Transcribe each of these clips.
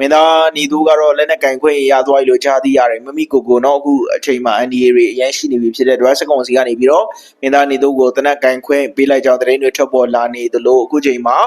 မင်းသားညီသူကတော့လက်နက်ကင်ခွင့်ရသွားပြီလို့ကြားသိရတယ်မမီကိုကိုတော့အခုအချိန်မှာ NDA တွေအရင်ရှိနေပြီဖြစ်တဲ့အတွက်စက်ကောင်စီကနေပြီးတော့မင်းသားညီသူကိုတနက်ကင်ခွင့်ပေးလိုက်ကြောင်းသတင်းတွေထွက်ပေါ်လာနေသလိုအခုချိန်မှာ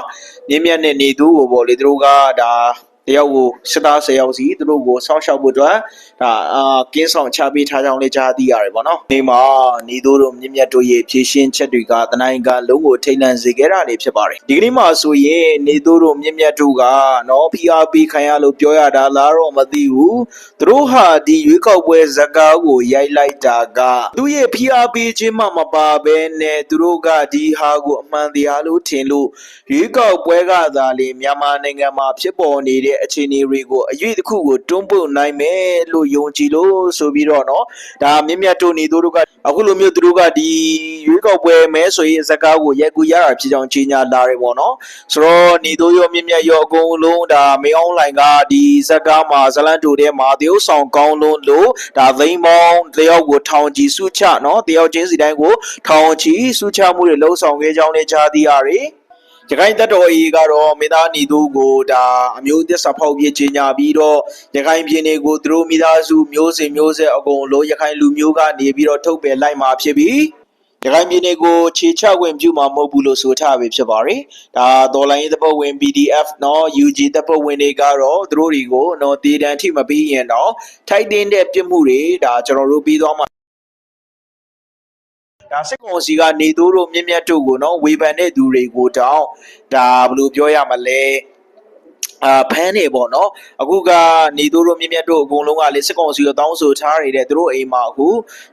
မြင့်မြတ်နဲ့ညီသူကိုပေါ့လေသူတို့ကဒါတ ယောက်ကိုစစ်သား၁၀ယောက်စီသူတို့ကိုစောင့်ရှောက်ဖို့အတွက်ဒါအာကင်းဆောင်ချပေးထားကြောင်းလည်းကြားသိရတယ်ပေါ့နော်။ဒီမှာညီသူတို့မြင့်မြတ်တို့ရဲ့ဖြည့်ရှင်းချက်တွေကတနိုင်းကလုံးကိုထိတ်လန့်စေခဲ့တာတွေဖြစ်ပါတယ်။ဒီကနေ့မှာဆိုရင်ညီသူတို့မြင့်မြတ်တို့ကနော် PRP ခံရလို့ပြောရတာလားတော့မသိဘူး။သူတို့ဟာဒီရွေးကောက်ပွဲဇက်ကားကိုရိုက်လိုက်တာကသူရဲ့ PRP ချင်းမှမပါဘဲနဲ့သူတို့ကဒီဟာကိုအမှန်တရားလို့ထင်လို့ရွေးကောက်ပွဲကသာလေမြန်မာနိုင်ငံမှာဖြစ်ပေါ်နေတဲ့အခြေအနေတွေကိုအရေးတစ်ခုကိုတွန်းပို့နိုင်မယ်လို့ယုံကြည်လို့ဆိုပြီးတော့နော်ဒါမြင့်မြတ်တို့နေတို့ကအခုလိုမျိုးသူတို့ကဒီရွေးကောက်ပွဲမဲဆိုရင်ဇက်ကားကိုရိုက်ကူရတာဖြစ်ကြောင်းကြီးညာလာတယ်ပေါ့နော်ဆိုတော့နေတို့ရောမြင့်မြတ်ရောအကုန်လုံးဒါမေအောင်လိုင်ကဒီဇက်ကားမှာဇလန်တူထဲမှာတရုတ်ဆောင်ကောင်းလုံးလို့ဒါသိမ်းပေါင်းတယောက်ကိုထောင်ချီစုချနော်တယောက်ချင်းစီတိုင်းကိုထောင်ချီစုချမှုတွေလှုံ့ဆော်ခဲ့ကြောင်းလည်းကြားသိရတယ် ရခိုင်တပ်တော်အေကတော့မိသားနေသူကိုဒါအမျိုးသစ္စာဖောက်ပြစ်ချင်ညာပြီးတော့ရခိုင်ပြည်နယ်ကိုသူတို့မိသားစုမျိုးစင်မျိုးဆက်အကုန်လုံးရခိုင်လူမျိုးကနေပြီးတော့ထုတ်ပယ်လိုက်မှာဖြစ်ပြီးရခိုင်ပြည်နယ်ကိုခြေချဝင်ပြုမှာမဟုတ်ဘူးလို့ဆိုထားပြီဖြစ်ပါတယ်။ဒါတော်လိုင်းရေးတပ်ဖွဲ့ဝင် PDF နော် UG တပ်ဖွဲ့ဝင်တွေကတော့သူတို့တွေကိုနော်တည်တံထိမပြီးရင်တော့ထိုက်တင်းတဲ့ပြစ်မှုတွေဒါကျွန်တော်တို့ပြီးသွားမှာ ဒါစစ်ကောင်စီကနေသူတို့မြင့်မြတ်တို့ကိုနော်ဝေဖန်တဲ့သူတွေကိုတောင်းဒါဘယ်လိုပြောရမလဲအာဖမ်းနေပေါ့နော်အခုကနေသူတို့မြင့်မြတ်တို့အကုန်လုံးကလေစစ်ကောင်စီကိုတောင်းဆိုထားနေတဲ့သူတို့အိမ်မှာအခု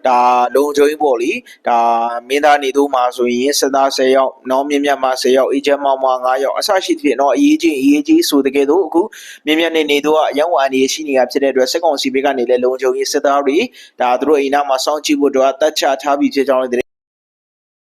ဒါလုံချုံကြီးပေါ့လीဒါမင်းသားနေသူမှာဆိုရင်စစ်သား10ယောက်နော်မြင့်မြတ်မှာ10ယောက်အေဂျင့်မောင်မှာ9ယောက်အဆရှိသဖြင့်နော်အရေးကြီးအရေးကြီးဆိုတကယ်တော့အခုမြင့်မြတ်နေနေသူကအရန်ဝါအနေရှိနေတာဖြစ်တဲ့အတွက်စစ်ကောင်စီဘက်ကနေလည်းလုံချုံကြီးစစ်သားတွေဒါသူတို့အိမ်သားမှာစောင့်ကြည့်ဖို့တော့တတ်ချထားပြီးဖြစ်ကြောင်းလည်း